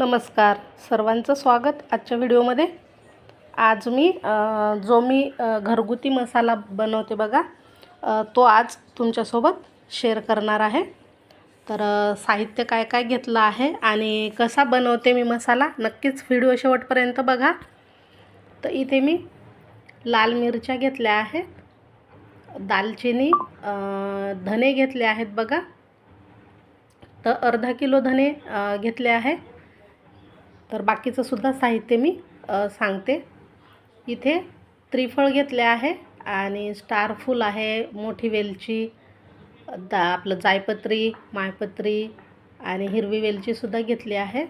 नमस्कार. सर्वांचं स्वागत आजच्या व्हिडिओमध्ये. आज मी जो मी घरगुती मसाला बनवते बघा तो आज तुमच्यासोबत शेअर करणार आहे. तर साहित्य काय काय घेतलं आहे आणि कसा बनवते मी मसाला नक्कीच व्हिडिओ शेवटपर्यंत बघा. तर इथे मी लाल मिरच्या घेतल्या आहेत दालचिनी धने घेतले आहेत बघा. तर अर्धा किलो धने घेतले आहे. तर बाकीचं सुद्धा साहित्य मी सांगते. इथे त्रिफळ घेतले आहे आणि स्टार फूल आहे मोठी वेलची दा आपलं जायपत्री मायपत्री आणि हिरवी वेलचीसुद्धा घेतली आहे.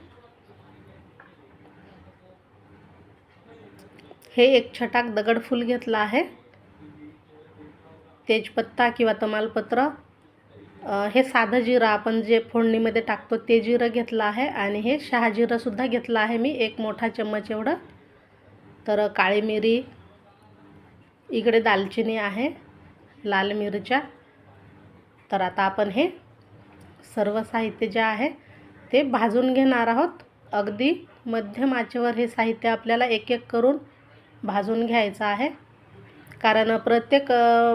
हे एक छटाक दगडफूल घेतलं आहे. तेजपत्ता किंवा तमालपत्र हे साधं जिरं आपण जे फोडणीमध्ये टाकतो ते जिरं घेतलं आहे आणि हे शहाजिरंसुद्धा घेतलं आहे मी एक मोठा चम्मच एवढं. तर काळी मिरी इकडे दालचिनी आहे लाल मिरच्या. तर आता आपण हे सर्व साहित्य जे आहे ते भाजून घेणार आहोत. अगदी मध्यम आचेवर हे साहित्य आपल्याला एक एक करून भाजून घ्यायचं आहे. कारण प्रत्येक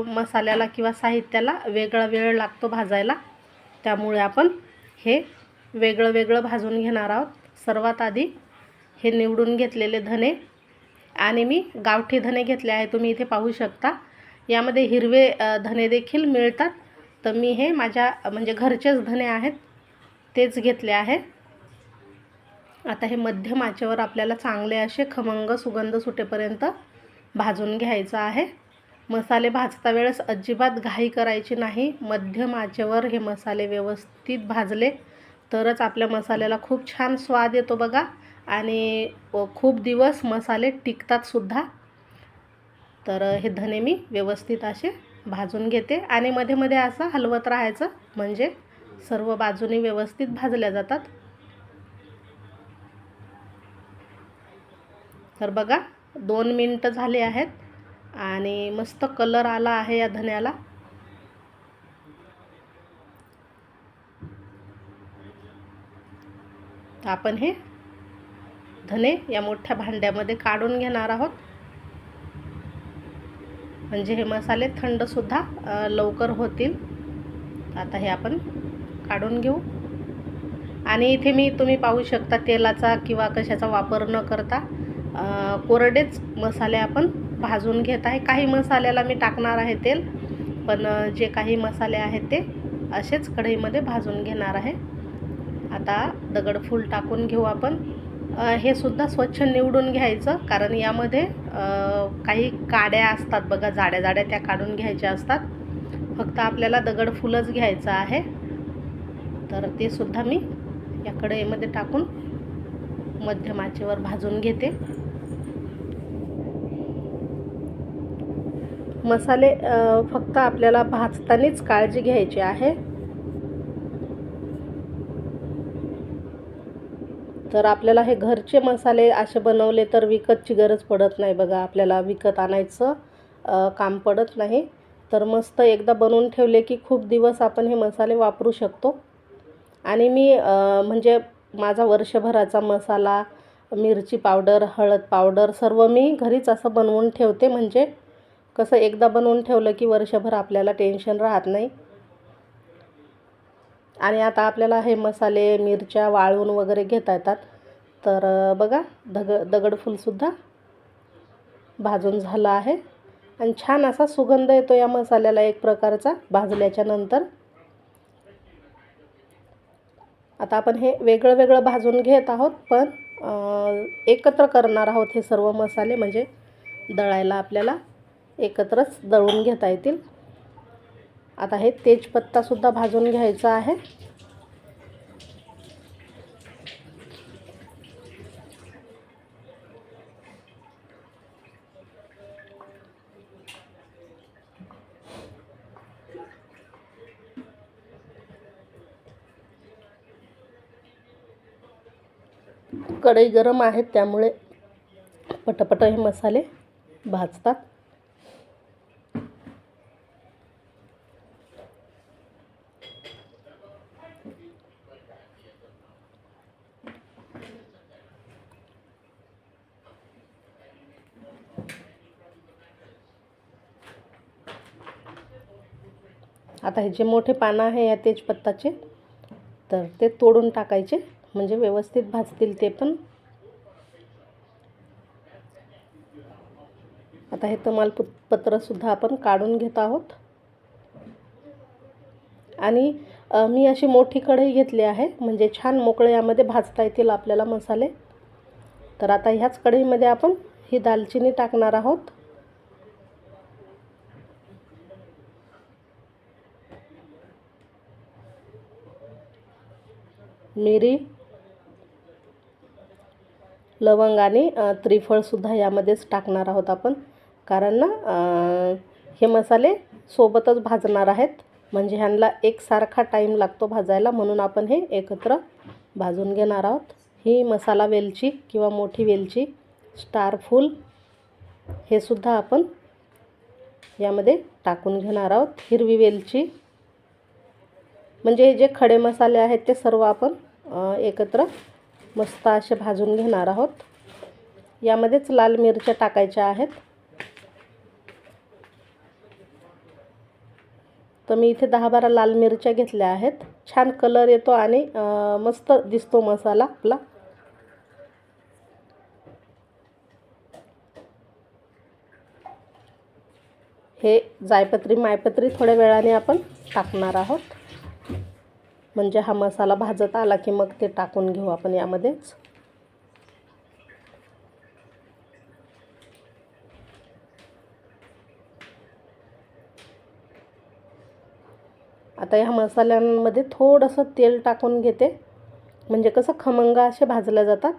मसाल्याला किंवा साहित्याला वेगळा वेळ लागतो भाजायला. त्यामुळे आपण हे वेगळं वेगळं भाजून घेणार आहोत. सर्वात आधी हे निवडून घेतलेले धने आणि मी गावठी धने घेतले आहे तुम्ही इथे पाहू शकता. यामध्ये हिरवे धने देखील मिळतात. तर मी हे माझ्या म्हणजे घरचेच धने आहेत तेच घेतले आहे. आता हे मध्यम आचेवर आपल्याला चांगले असे खमंग सुगंध सुटेपर्यंत भाजून घ्यायचं आहे. मसाले भाजता वेळेस अजिबात घाई करायची नाही. मध्यम आचेवर हे मसाले व्यवस्थित भाजले. तरच आपल्या मसाल्याला खूप छान स्वाद येतो बघा. आणि खूप दिवस मसाले टिकतात सुद्धा. तर हे धने मी व्यवस्थित असे भाजून घेते. आणि मध्ये मध्ये असं हलवत राहायचं. म्हणजे सर्व बाजूनी व्यवस्थित भाजल्या जातात. तर बघा दोन मिनटं झाले आहेत आणि मस्त कलर आला आहे या धन्याला. तर आपण हे धने या मोठ्या भांड्यामध्ये काढून घेणार आहोत. म्हणजे हे मसाले थंडसुद्धा लवकर होतील. आता हे आपण काढून घेऊ. आणि इथे मी तुम्ही पाहू शकता तेलाचा किंवा कशाचा वापर न करता कोरडेच मसाले आपण भाजून घेत आहे. काही मसाल्याला मी टाकणार आहे तेल पण जे काही मसाले आहेत ते असेच कढईमध्ये भाजून घेणार आहे. आता दगडफूल टाकून घेऊ आपण. हे सुद्धा स्वच्छ निवडून घ्यायचं कारण यामध्ये काही काड्या असतात बघा जाड्या जाड्या त्या काढून घ्यायच्या असतात. फक्त आपल्याला दगडफूलच घ्यायचं आहे. तर ते सुद्धा मी या कढईमध्ये टाकून मध्यमाचेवर भाजून घेते. मसाले फक्त आपल्याला भाजतानाच काळजी घ्यायची आहे. तर आपल्याला हे घरचे मसाले असे बनवले तर विकतची गरज पडत नाही बघा. आपल्याला विकत आणायचं काम पडत नाही. तर मस्त एकदा बनवून ठेवले की खूप दिवस आपण हे मसाले वापरू शकतो. आणि मी म्हणजे माझा वर्षभराचा मसाला मिरची पावडर हळद पावडर सर्व मी घरीच असं बनवून ठेवते. म्हणजे कसं एकदा बनवून ठेवलं की वर्षभर आपल्याला टेन्शन राहत नाही. आणि आता आपल्याला हे मसाले मिरच्या वाळवून वगैरे घेता येतात. तर बघा दग दगडफूलसुद्धा भाजून झालं आहे. आणि छान असा सुगंध येतो या मसाल्याला एक प्रकारचा भाजल्याच्या नंतर. आता आपण हे वेगळं वेगळं भाजून घेत आहोत पण एकत्र करणार आहोत हे सर्व मसाले म्हणजे दळायला आपल्याला एकत्रच दळून घेता येतील. आता हे तेजपत्तासुद्धा भाजून घ्यायचा आहे. कढई गरम आहेत त्यामुळे पटपट हे मसाले भाजतात. आता हे जे मोठे पानं आहे या तेजपत्ताचे तर ते तोडून टाकायचे म्हणजे व्यवस्थित भाजतील ते पण. आता हे तमालपत्रसुद्धा आपण काढून घेत आहोत. आणि मी अशी मोठी कढई घेतली आहे म्हणजे छान मोकळे यामध्ये भाजता येतील आपल्याला मसाले. तर आता ह्याच कढईमध्ये आपण ही दालचिनी टाकणार आहोत. मिरी लवंग आणि त्रिफळसुद्धा यामध्येच टाकणार आहोत आपण. कारण ना हे मसाले सोबतच भाजणार आहेत. म्हणजे ह्यांना एकसारखा टाईम लागतो भाजायला म्हणून आपण हे एकत्र भाजून घेणार आहोत. ही मसाला वेलची किंवा मोठी वेलची स्टार फूल हे सुद्धा आपण यामध्ये टाकून घेणार आहोत. हिरवी वेलची. म्हणजे जे खडे मसाले आहेत ते सर्व आपण एकत्र मस्त असे भाजून घेणार आहोत. यामध्येच लाल मिरच्या टाकायच्या आहेत. तर मी इथे दहा बारा लाल मिरच्या घेतल्या आहेत. छान कलर येतो आणि मस्त दिसतो मसाला आपला. हे जायपत्री मायपत्री थोड्या वेळाने आपण टाकणार आहोत. म्हणजे हा मसाला भाजत आला की मग ते टाकून घेऊ आपण यामध्येच. आता ह्या मसाल्यांमध्ये थोडंसं तेल टाकून घेते. म्हणजे कसं खमंग असे भाजल्या जातात.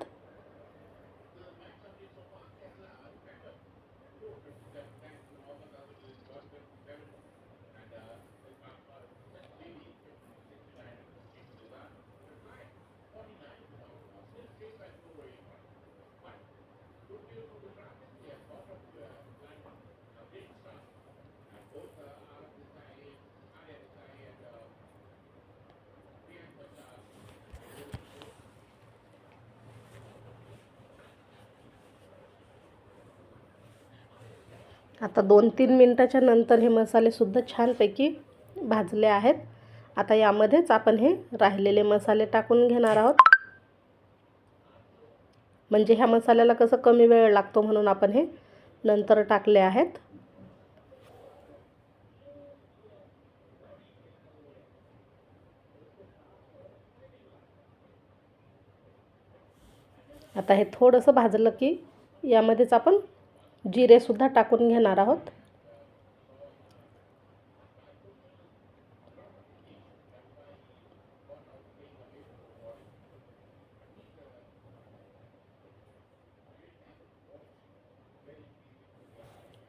आता दोन तीन मिनटाच्या नंतर हे मसालेसुद्धा छानपैकी भाजले आहेत. आता यामध्येच आपण हे राहिलेले मसाले टाकून घेणार आहोत. म्हणजे ह्या मसाल्याला कसं कमी वेळ लागतो म्हणून आपण हे नंतर टाकले आहेत. आता हे थोडंसं भाजलं की यामध्येच आपण जिरेसुद्धा टाकून घेणार आहोत.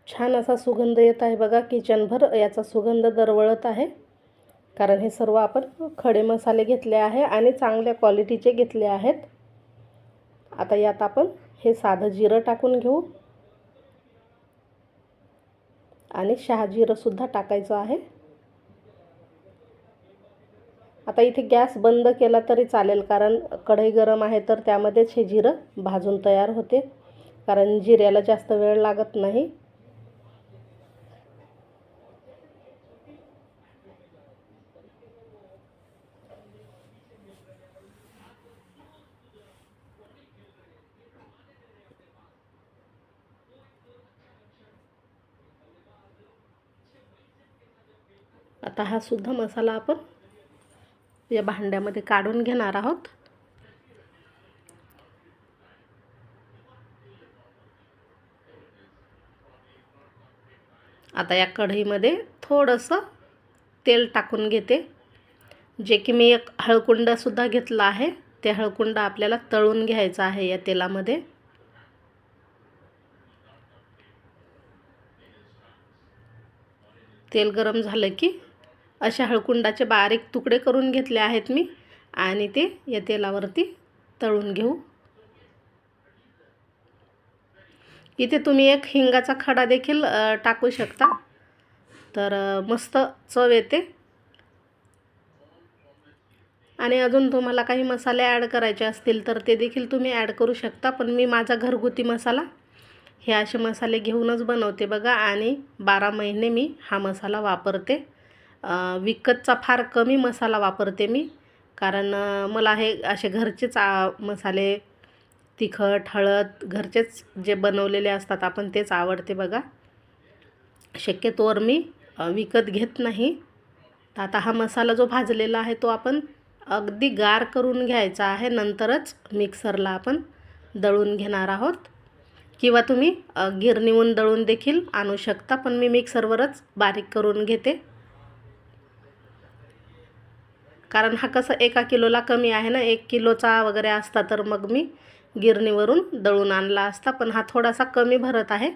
छान असा सुगंध येत आहे बघा किचनभर याचा सुगंध दरवळत आहे. कारण हे सर्व आपण खडे मसाले घेतले आहे आणि चांगल्या क्वालिटीचे घेतले आहेत. आता यात आपण हे साधं जिरं टाकून घेऊ. आणि शहाजिरंसुद्धा टाकायचं आहे. आता इथे गॅस बंद केला तरी चालेल कारण कढई गरम आहे तर त्यामध्येच हे जिरं भाजून तयार होते. कारण जिऱ्याला जास्त वेळ लागत नाही. आता हा सुद्धा मसाला आपण या भांड्यामध्ये काढून घेणार आहोत. आता या कढईमध्ये थोडंसं तेल टाकून घेते. जे की मी एक हळकुंडसुद्धा घेतला आहे ते हळकुंड आपल्याला तळून घ्यायचं आहे या तेलामध्ये. तेल गरम झालं की अशा हळकुंडाचे बारीक तुकडे करून घेतले आहेत मी आणि ते या तेलावरती तळून घेऊ. इथे तुम्ही एक हिंगाचा खडा देखील टाकू शकता. तर मस्त चव येते. आणि अजून तुम्हाला काही मसाले ॲड करायचे असतील तर ते देखील तुम्ही ॲड करू शकता. पण मी माझा घरगुती मसाला हे असे मसाले घेऊनच बनवते बघा. आणि बारा महिने मी हा मसाला वापरते. विकतचा फार कमी मसाला वापरते मी. कारण मला हे असे घरचेच मसाले तिखट हळद घरचेच जे बनवलेले असतात आपण तेच आवडते बघा. शक्यतोवर मी विकत घेत नाही. तर आता हा मसाला जो भाजलेला आहे तो आपण अगदी गार करून घ्यायचा आहे. नंतरच मिक्सरला आपण दळून घेणार आहोत. किंवा तुम्ही गिरणीहून दळून देखील आणू शकता पण मी मिक्सरवरच बारीक करून घेते. कारण हा कसं एका किलोला कमी आहे ना एक किलोचा वगैरे असता तर मग मी गिरणीवरून दळून आणला असता पण हा थोडासा कमी भरत आहे.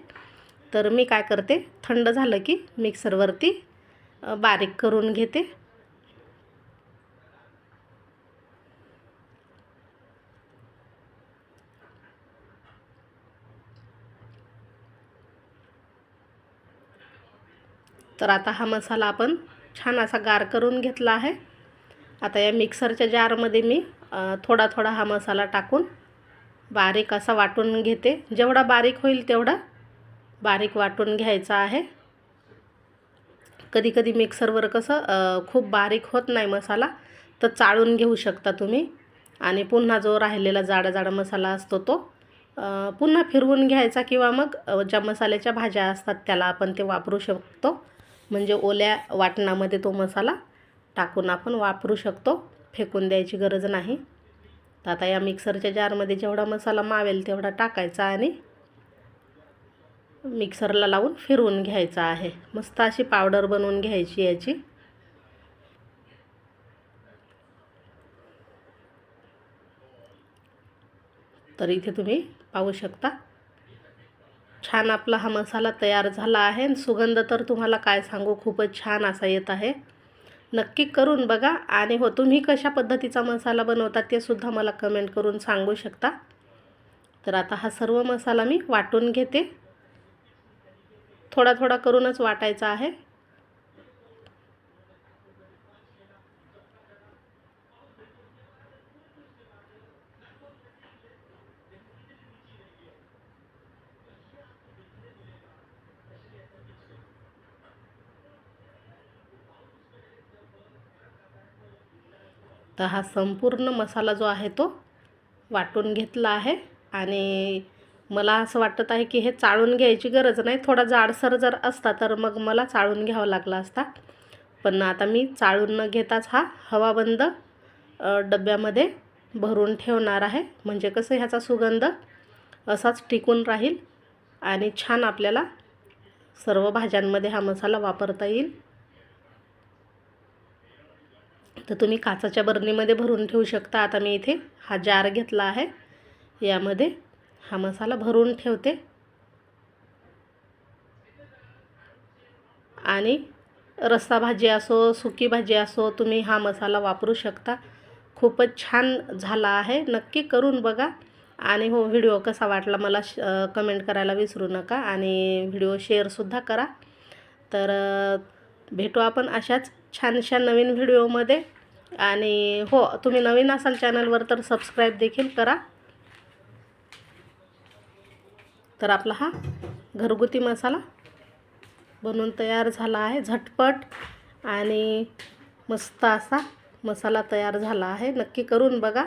तर मी काय करते थंड झालं की मिक्सरवरती बारीक करून घेते. तर आता हा मसाला आपण छान असा गार करून घेतला आहे. आता या मिक्सरच्या जारमध्ये मी थोडा थोडा हा मसाला टाकून बारीक असा वाटून घेते. जेवढा बारीक होईल तेवढा बारीक वाटून घ्यायचा आहे. कधी कधी मिक्सरवर कसं खूप बारीक होत नाही मसाला तर चाळून घेऊ शकता तुम्ही. आणि पुन्हा जो राहिलेला जाडा जाडा मसाला असतो तो पुन्हा फिरवून घ्यायचा किंवा मग ज्या मसाल्याच्या भाज्या असतात त्याला आपण ते वापरू शकतो. म्हणजे ओल्या वाटणामध्ये तो मसाला टाकून आपण वापरू शकतो. फेकून द्यायची गरज नाही. तर आता या मिक्सरच्या जारमध्ये जेवढा मसाला मावेल तेवढा टाकायचा आणि मिक्सरला लावून फिरवून घ्यायचा आहे. मस्त अशी पावडर बनवून घ्यायची याची. तर इथे तुम्ही पाहू शकता. छान आपला हा मसाला तयार झाला आहे. आणि सुगंध तर तुम्हाला काय सांगू खूपच छान असा येत आहे. नक्की करून बघा. आणि हो तुम्ही कशा पद्धतीचा मसाला बनवता ते सुद्धा मला कमेंट करून सांगू शकता. तर आता हा सर्व मसाला मी वाटून घेते. थोडा थोडा करूनच वाटायचा आहे. तर हा संपूर्ण मसाला जो आहे तो वाटून घेतला आहे. आणि मला असं वाटत आहे की हे चाळून घ्यायची गरज नाही. थोडा जाडसर जर असता तर मग मला चाळून घ्यावा लागला असता. पण आता मी चाळून न घेताच हा हवाबंद डब्यामध्ये भरून ठेवणार आहे. म्हणजे कसं ह्याचा सुगंध असाच टिकून राहील आणि छान आपल्याला सर्व भाज्यांमध्ये हा मसाला वापरता येईल. तर तुम्ही काचाच्या बरणीमध्ये भरून ठेवू शकता. आता मी इथे हा जार घेतला आहे. यामध्ये हा मसाला भरून ठेवते. आणि रस्सा भाजी असो सुकी भाजी असो तुम्ही हा मसाला वापरू शकता. खूपच छान झाला आहे. नक्की करून बघा. आणि हो व्हिडिओ कसा वाटला मला श कमेंट करायला विसरू नका. आणि व्हिडिओ शेअरसुद्धा करा. तर भेटू आपण अशाच छानशा नवीन व्हिडिओमध्ये. आणि हो तुम्ही नवीन असाल चॅनलवर तर सबस्क्राईब देखील करा. तर आपला हा घरगुती मसाला बनवून तयार झाला आहे झटपट. आणि मस्त असा मसाला तयार झाला आहे. नक्की करून बघा.